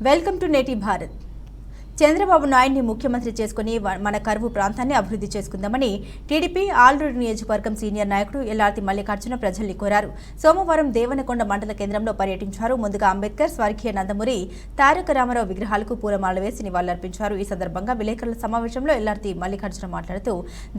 Welcome to నేటి భారత్ చంద్రబాబు నాయుడిని ముఖ్యమంత్రి చేసుకుని మన కరువు ప్రాంతాన్ని అభివృద్ధి చేసుకుందామని టీడీపీ ఆల్రెడీ నియోజకవర్గం సీనియర్ నాయకుడు ఎల్లార్తి మల్లికార్జున ప్రజల్ని కోరారు. సోమవారం దేవనకొండ మండల కేంద్రంలో పర్యటించారు. ముందుగా అంబేద్కర్ స్వర్గీయ నందమూరి తారక రామారావు విగ్రహాలకు పూలమాల వేసి నివాళులర్పించారు. ఈ సందర్భంగా విలేకరుల సమావేశంలో ఎల్లార్తి మల్లికార్జున మాట్లాడుతూ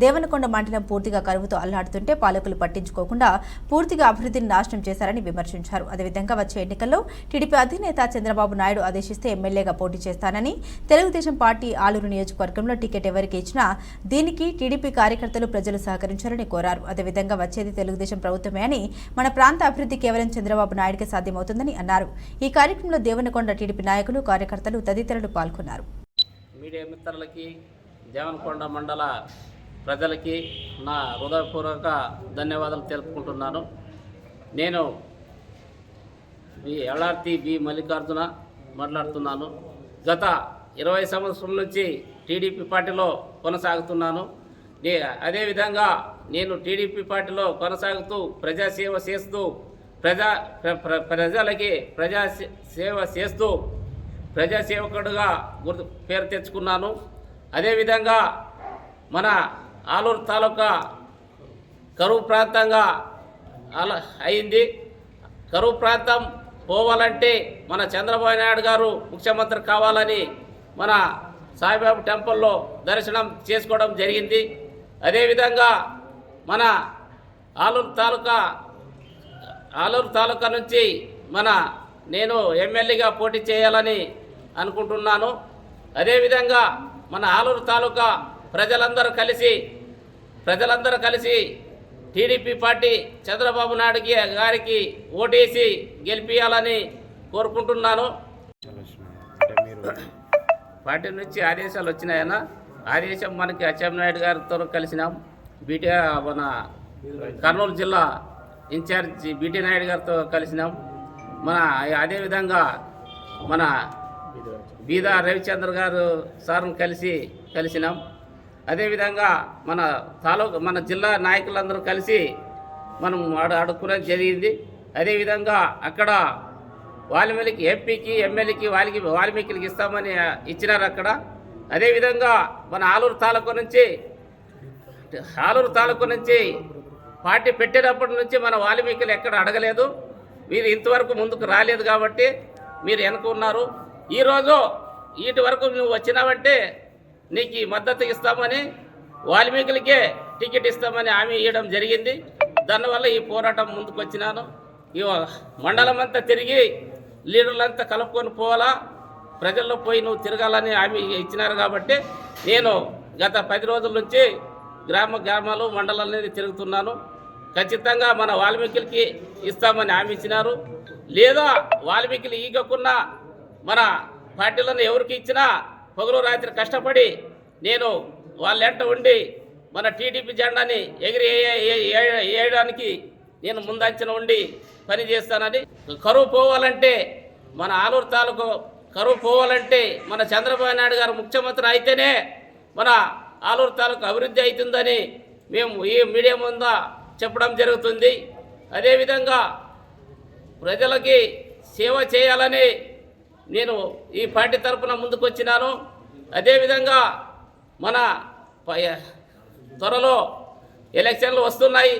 దేవనకొండ మండలం పూర్తిగా కరువుతో అల్లాడుతుంటే పాలకులు పట్టించుకోకుండా పూర్తిగా అభివృద్ధిని నాశనం చేశారని విమర్శించారు. అదేవిధంగా వచ్చే ఎన్నికల్లో టీడీపీ అధినేత చంద్రబాబు నాయుడు ఆదేశిస్తే ఎమ్మెల్యేగా పోటీ చేస్తానని తెలుగు తెలుగుదేశం పార్టీ ఆలూరు నియోజకవర్గంలో టికెట్ ఎవరికి ఇచ్చినా దీనికి టీడీపీ కార్యకర్తలు ప్రజలు సహకరించారని కోరారు. అదేవిధంగా వచ్చేది తెలుగుదేశం ప్రభుత్వమే అని మన ప్రాంత అభివృద్ధి కేవలం చంద్రబాబు నాయుడికే సాధ్యమవుతుందని అన్నారు. ఈ కార్యక్రమంలో దేవనకొండ టీడీపీ నాయకులు కార్యకర్తలు తదితరులు పాల్గొన్నారు. మీడియా మిత్రులకి దేవనకొండ మండల ప్రజలకి నా హృదయపూర్వక ధన్యవాదాలు తెలుపుకుంటున్నాను. నేను బి ఎల్ఆర్టీ బి మల్లికార్జున మాట్లాడుతున్నాను. గత ఇరవై సంవత్సరం నుంచి టీడీపీ పార్టీలో కొనసాగుతున్నాను. నే అదేవిధంగా నేను టీడీపీ పార్టీలో కొనసాగుతూ ప్రజాసేవ చేస్తూ ప్రజా ప్ర- ప్ర- ప్రజలకి ప్రజా సేవ చేస్తూ ప్రజాసేవకుడుగా గుర్తు పేరు తెచ్చుకున్నాను. అదేవిధంగా మన ఆలూరు తాలూకా కరువు ప్రాంతంగా అలా అయింది. కరువు ప్రాంతం పోవాలంటే మన చంద్రబాబు నాయుడు గారు ముఖ్యమంత్రి కావాలని మన సాయిబాబు టెంపుల్లో దర్శనం చేసుకోవడం జరిగింది. అదేవిధంగా మన ఆలూరు తాలూకా ఆలూరు తాలూకా నుంచి మన నేను ఎమ్మెల్యేగా పోటీ చేయాలని అనుకుంటున్నాను. అదేవిధంగా మన ఆలూరు తాలూకా ప్రజలందరూ కలిసి ప్రజలందరూ కలిసి టీడీపీ పార్టీ చంద్రబాబు నాయుడుకి గారికి ఓటేసి గెలిపించాలని కోరుకుంటున్నాను. పార్టీ నుంచి ఆదేశాలు వచ్చినాయన ఆదేశం మనకి అచ్చెన్నాయుడు గారితో కలిసినాం. బీటీ మన కర్నూలు జిల్లా ఇన్ఛార్జి బీటీ నాయుడు గారితో కలిసినాం. మన అదేవిధంగా మన బీదా రవిచంద్ర గారు సార్ను కలిసి కలిసినాం. అదేవిధంగా మన తాలూకా మన జిల్లా నాయకులందరూ కలిసి మనం అడు అడుక్కునేది జరిగింది. అదేవిధంగా అక్కడ వాల్మీకి ఎంపీకి ఎమ్మెల్యేకి వాళ్ళకి వాల్మీకికి ఇస్తామని ఇచ్చినారు అక్కడ. అదేవిధంగా మన ఆలూరు తాలూకా నుంచి ఆలూరు తాలూకా నుంచి పార్టీ పెట్టేటప్పటి నుంచి మన వాల్మీకులు ఎక్కడ అడగలేదు. మీరు ఇంతవరకు ముందుకు రాలేదు కాబట్టి మీరు వెనక ఉన్నారు. ఈరోజు వీటి వరకు నువ్వు వచ్చినావంటే నీకు ఈ మద్దతు ఇస్తామని వాల్మీకులకే టికెట్ ఇస్తామని హామీ ఇవ్వడం జరిగింది. దానివల్ల ఈ పోరాటం ముందుకు వచ్చినాను ఈ మండలం అంతా తిరిగి లీడర్లంతా కలుపుకొని పోవాలా? ప్రజల్లో పోయి నువ్వు తిరగాలని హామీ ఇచ్చినారు కాబట్టి నేను గత పది రోజుల నుంచి గ్రామ గ్రామాలు మండలాలని తిరుగుతున్నాను. ఖచ్చితంగా మన వాల్మీకులకి ఇస్తామని హామీ ఇచ్చినారు. లేదా వాల్మీకులు ఈగకున్నా మన పార్టీలను ఎవరికి ఇచ్చినా పగలు రాత్రి కష్టపడి నేను వాళ్ళ వెంట ఉండి మన టీడీపీ జెండాని ఎగిరి వేయడానికి నేను ముందంచన ఉండి పని చేస్తానని కరువు పోవాలంటే మన ఆలూరు తాలూకు కరువు పోవాలంటే మన చంద్రబాబు నాయుడు గారు ముఖ్యమంత్రి అయితేనే మన ఆలూరు తాలూకు అభివృద్ధి అవుతుందని మేము ఈ మీడియా ముందా చెప్పడం జరుగుతుంది. అదేవిధంగా ప్రజలకి సేవ చేయాలని నేను ఈ పార్టీ తరఫున ముందుకొచ్చినాను. అదేవిధంగా మన త్వరలో ఎలక్షన్లు వస్తున్నాయి.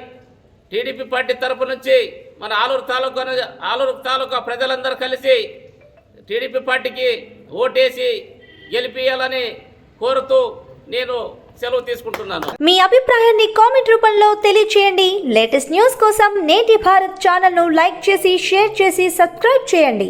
టీడీపీ పార్టీ తరపు నుంచి మన ఆలూరు తాలూకా ఆలూరు తాలూకా ప్రజలందరూ కలిసి టీడీపీ పార్టీకి ఓటేసి గెలిపించాలని కోరుతూ నేను సెలవు తీసుకుంటున్నాను. మీ అభిప్రాయాన్ని కామెంట్ రూపంలో తెలియచేయండి. లేటెస్ట్ న్యూస్ కోసం నేటి భారత్ ఛానల్ను లైక్ చేసి షేర్ చేసి సబ్స్క్రైబ్ చేయండి.